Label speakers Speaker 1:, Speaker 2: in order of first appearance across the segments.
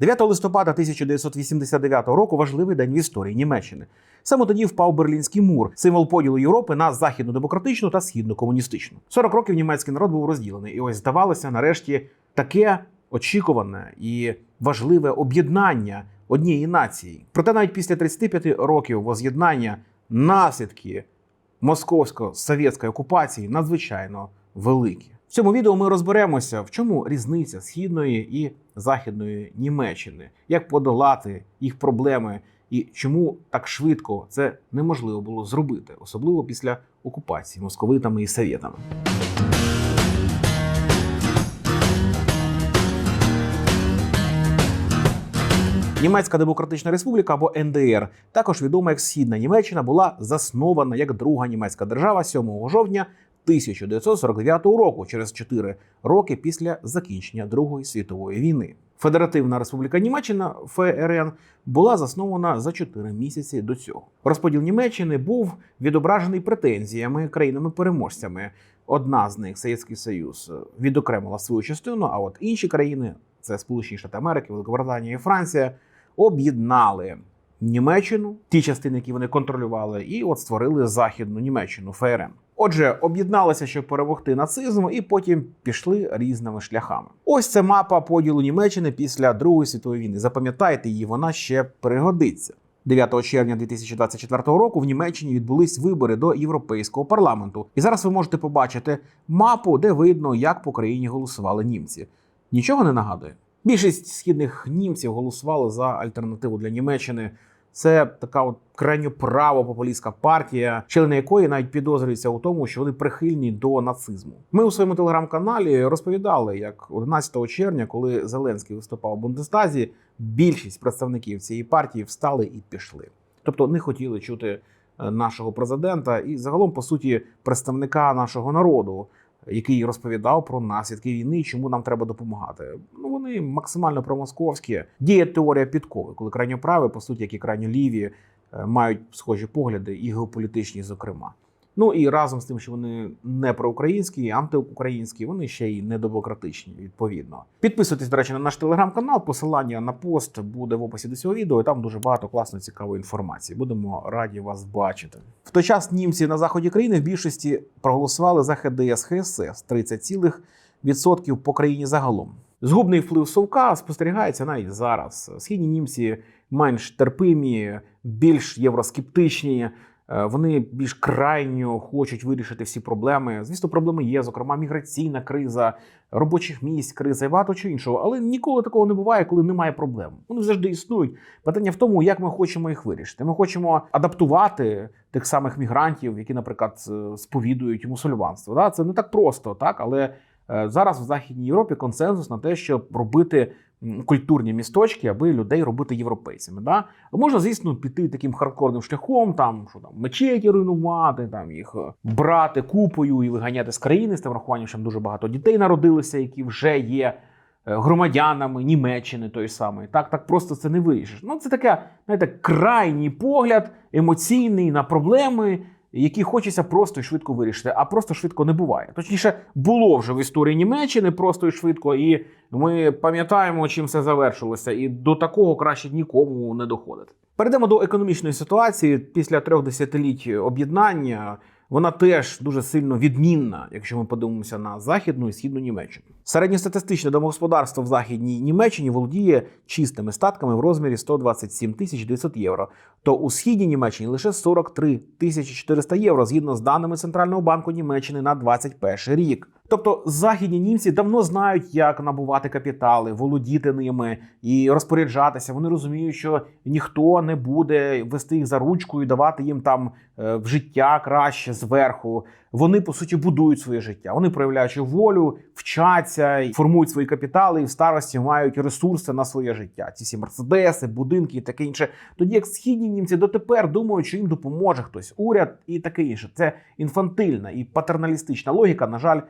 Speaker 1: 9 листопада 1989 року важливий день в історії Німеччини. Саме тоді впав Берлінський мур, символ поділу Європи на західну демократичну та східну комуністичну. 40 років німецький народ був розділений, і ось здавалося, нарешті таке очікуване і важливе об'єднання однієї нації. Проте навіть після 35 років воз'єднання наслідки московсько-совєтської окупації надзвичайно великі. В цьому відео ми розберемося, в чому різниця східної і західної Німеччини, як подолати їх проблеми і чому так швидко це неможливо було зробити, особливо після окупації московитами і совєтами. Німецька Демократична Республіка або НДР, також відома як Східна Німеччина, була заснована як друга німецька держава 7 жовтня 1949 року, через 4 роки після закінчення Другої світової війни. Федеративна Республіка Німеччина ФРН була заснована за 4 місяці до цього. Розподіл Німеччини був відображений претензіями країнами-переможцями. Одна з них Совєтський Союз відокремила свою частину, а от інші країни це Сполучені Штати Америки, Великобританія і Франція, об'єднали Німеччину, ті частини, які вони контролювали, і от створили Західну Німеччину ФРН. Отже, об'єдналися, щоб перемогти нацизм, і потім пішли різними шляхами. Ось це мапа поділу Німеччини після Другої світової війни. Запам'ятайте її, вона ще пригодиться. 9 червня 2024 року в Німеччині відбулись вибори до Європейського парламенту. І зараз ви можете побачити мапу, де видно, як по країні голосували німці. Нічого не нагадує. Більшість східних німців голосували за альтернативу для Німеччини. Це така от крайньо право популістська партія, члени якої навіть підозрюються у тому, що вони прихильні до нацизму. Ми у своєму телеграм-каналі розповідали, як 11 червня, коли Зеленський виступав у Бундестазі, більшість представників цієї партії встали і пішли. Тобто не хотіли чути е, нашого президента і загалом, по суті, представника нашого народу, який розповідав про наслідки війни, чому нам треба допомагати. Ну вони максимально промосковські. Діє теорія підкови, коли крайньоправі, по суті, як і крайньоліві, ліві, мають схожі погляди, і геополітичні, зокрема. Ну і разом з тим, що вони не проукраїнські, антиукраїнські, вони ще й недемократичні, відповідно. Підписуйтесь, до речі, на наш телеграм-канал. Посилання на пост буде в описі до цього відео. і Там дуже багато класної цікавої інформації. Будемо раді вас бачити. В той час німці на заході країни в більшості проголосували за ХДС ХСС 30% по країні загалом. Згубний вплив совка спостерігається навіть зараз. Східні німці менш терпимі, більш євроскептичні. Е, Вони більш крайньо хочуть вирішити всі проблеми. Звісно, проблеми є, зокрема, міграційна криза, робочих місць, криза і багато чого іншого. Але ніколи такого не буває, коли немає проблем. Вони завжди існують. Питання в тому, як ми хочемо їх вирішити. Ми хочемо адаптувати тих самих мігрантів, які, наприклад, сповідують мусульманство. Це не так просто, так але зараз в Західній Європі консенсус на те, щоб робити культурні місточки, аби людей робити європейцями. Да? Можна, звісно, піти таким хардкорним шляхом, там що там мечеті руйнувати, там їх е, брати купою і виганяти з країни з тим врахуванням, що дуже багато дітей народилися, які вже є е, громадянами Німеччини той самої. Так, так просто це не вирішиш. Ну, це таке, знаєте, крайній погляд, емоційний на проблеми. Які хочеться просто і швидко вирішити, а просто швидко не буває. Точніше, було вже в історії Німеччини просто і швидко, і ми пам'ятаємо, чим все завершилося, і до такого краще нікому не доходити. Перейдемо до економічної ситуації після трьох десятиліть об'єднання. Вона теж дуже сильно відмінна, якщо ми подивимося на західну і східну Німеччину. Середньостатистичне домогосподарство в західній Німеччині володіє чистими статками в розмірі 127 тисяч 900 євро. То у східній Німеччині лише 43 тисячі 400 євро, згідно з даними Центрального банку Німеччини на 21 рік. Тобто західні німці давно знають, як набувати капітали, володіти ними і розпоряджатися. Вони розуміють, що ніхто не буде вести їх за ручку і давати їм там е, в життя краще зверху. Вони по суті будують своє життя. Вони проявляючи волю, вчаться, формують свої капітали і в старості мають ресурси на своє життя. Ці всі мерседеси, будинки і таке інше. Тоді як східні німці дотепер думають, що їм допоможе хтось, уряд і таке інше. Це інфантильна і патерналістична логіка. На жаль,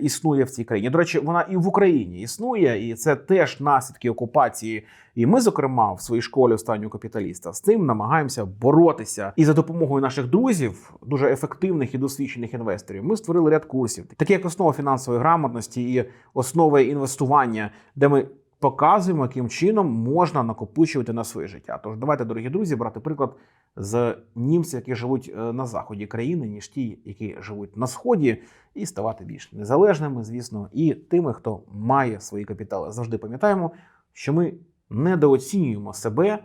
Speaker 1: існує в цій країні. До речі, вона і в Україні існує, і це теж наслідки окупації. І ми, зокрема, в своїй школі останнього капіталіста з цим намагаємося боротися. І за допомогою наших друзів, дуже ефективних і досвідчених інвесторів, ми створили ряд курсів, такі як основа фінансової грамотності і основи інвестування, де ми. Показуємо, яким чином можна накопичувати на своє життя. Тож давайте, дорогі друзі, брати приклад з німців, які живуть е, на заході країни, ніж ті, які живуть на сході, і ставати більш незалежними, звісно, і тими, хто має свої капітали. Завжди пам'ятаємо, що ми недооцінюємо себе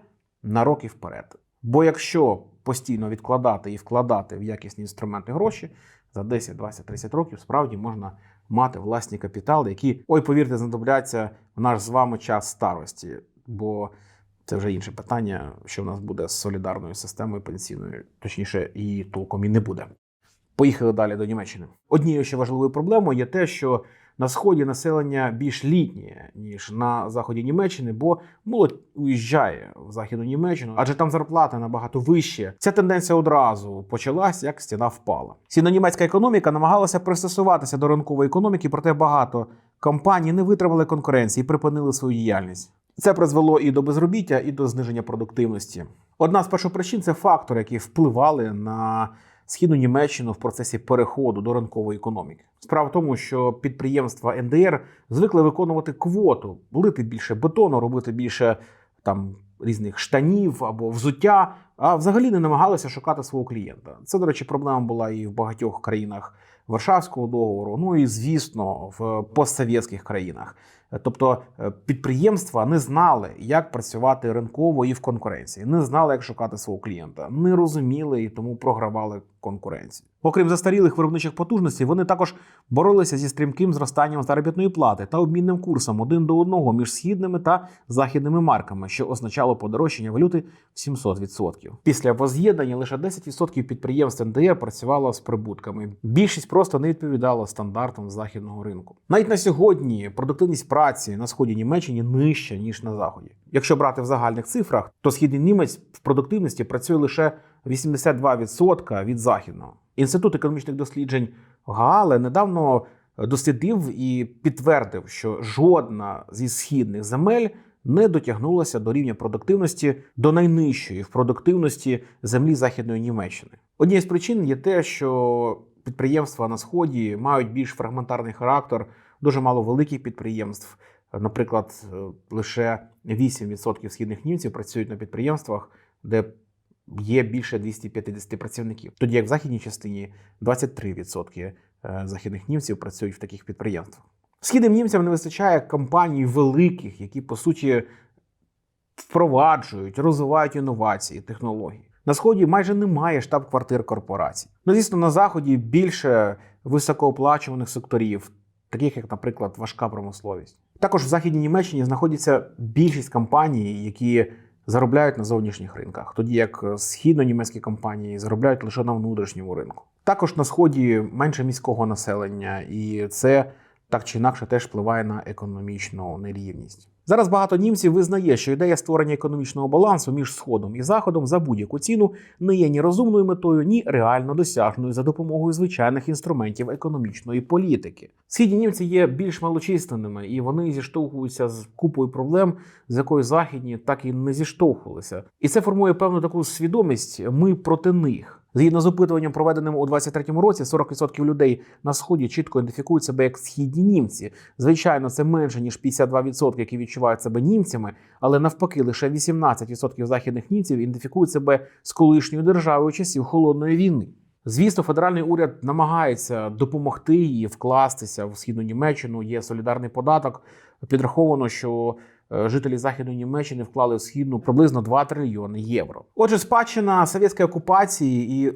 Speaker 1: на роки вперед. Бо якщо постійно відкладати і вкладати в якісні інструменти гроші, за 10, 20, 30 років справді можна мати власні капітали, які, ой, повірте, знадобляться в наш з вами час старості. Бо це вже інше питання, що в нас буде з солідарною системою пенсійною, точніше, її толком і не буде. Поїхали далі до Німеччини. Однією ще важливою проблемою є те, що на сході населення більш літнє, ніж на заході Німеччини, бо молодь уїжджає в західну Німеччину, адже там зарплата набагато вище. Ця тенденція одразу почалась, як стіна впала. Сіно-німецька економіка намагалася пристосуватися до ринкової економіки, проте багато компаній не витримали конкуренції і припинили свою діяльність. Це призвело і до безробіття, і до зниження продуктивності. Одна з першопричин це фактори, які впливали на східну Німеччину в процесі переходу до ринкової економіки. Справа в тому, що підприємства НДР звикли виконувати квоту, лити більше бетону, робити більше там різних штанів або взуття, а взагалі не намагалися шукати свого клієнта. Це, до речі, проблема була і в багатьох країнах Варшавського договору, ну і звісно, в постсовєтських країнах. Тобто е, підприємства не знали, як працювати ринково і в конкуренції, не знали, як шукати свого клієнта, не розуміли і тому програвали конкуренцію. Окрім застарілих виробничих потужностей, вони також боролися зі стрімким зростанням заробітної плати та обмінним курсом один до одного між східними та західними марками, що означало подорожчання валюти в 700%. Після воз'єднання лише 10% підприємств НДР працювало з прибутками. Більшість просто не відповідала стандартам західного ринку. Навіть на сьогодні продуктивність праці на сході Німеччини нижча ніж на заході. Якщо брати в загальних цифрах, то східний німець в продуктивності працює лише 82% від західного. Інститут економічних досліджень Гаале недавно дослідив і підтвердив, що жодна зі східних земель не дотягнулася до рівня продуктивності до найнижчої в продуктивності землі Західної Німеччини. Однією з причин є те, що підприємства на сході мають більш фрагментарний характер, дуже мало великих підприємств. Наприклад, лише 8% східних німців працюють на підприємствах, де є більше 250 працівників. Тоді як в західній частині 23% західних німців працюють в таких підприємствах. Східним німцям не вистачає компаній великих, які по суті впроваджують, розвивають інновації, технології. На сході майже немає штаб-квартир корпорацій. Ну, звісно, на заході більше високооплачуваних секторів, таких як, наприклад, важка промисловість. Також в західній Німеччині знаходиться більшість компаній, які заробляють на зовнішніх ринках, тоді як східно-німецькі компанії заробляють лише на внутрішньому ринку. Також на сході менше міського населення, і це так чи інакше теж впливає на економічну нерівність. Зараз багато німців визнає, що ідея створення економічного балансу між сходом і заходом за будь-яку ціну не є ні розумною метою, ні реально досяжною за допомогою звичайних інструментів економічної політики. Східні німці є більш малочисленними, і вони зіштовхуються з купою проблем, з якою західні так і не зіштовхувалися. І це формує певну таку свідомість. Ми проти них. Згідно з опитуванням, проведеним у 23-му році, 40% людей на сході чітко ідентифікують себе як східні німці. Звичайно, це менше ніж 52%, які відчувають себе німцями, але навпаки, лише 18% західних німців ідентифікують себе з колишньою державою часів холодної війни. Звісно, федеральний уряд намагається допомогти і вкластися в східну Німеччину. Є солідарний податок. Підраховано, що жителі західної Німеччини вклали в східну приблизно 2 трильйони євро. Отже, спадщина совєтської окупації і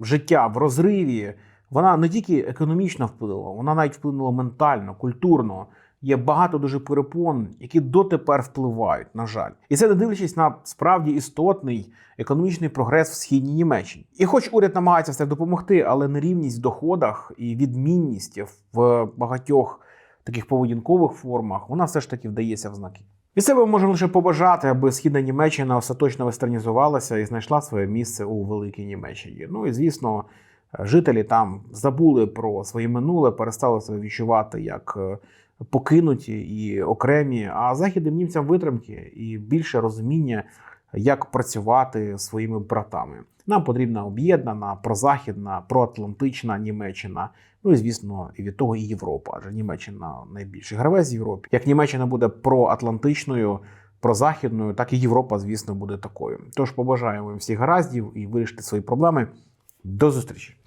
Speaker 1: життя в розриві вона не тільки економічно вплинула, вона навіть вплинула ментально, культурно. Є багато дуже перепон, які дотепер впливають, на жаль, і це не дивлячись на справді істотний економічний прогрес в східній Німеччині. І, хоч уряд намагається все допомогти, але нерівність в доходах і відмінність в багатьох таких поведінкових формах вона все ж таки вдається в знаки. Від себе можемо лише побажати, аби східна Німеччина остаточно вестернізувалася і знайшла своє місце у великій Німеччині. Ну і звісно, жителі там забули про своє минуле, перестали себе відчувати як покинуті і окремі. А західним німцям витримки і більше розуміння як працювати своїми братами. Нам потрібна об'єднана, прозахідна, проатлантична Німеччина. Ну і звісно, і від того і Європа, адже Німеччина найбільший гравець в Європі. Як Німеччина буде проатлантичною, прозахідною, так і Європа, звісно, буде такою. Тож побажаємо їм всіх гараздів і вирішити свої проблеми. До зустрічі!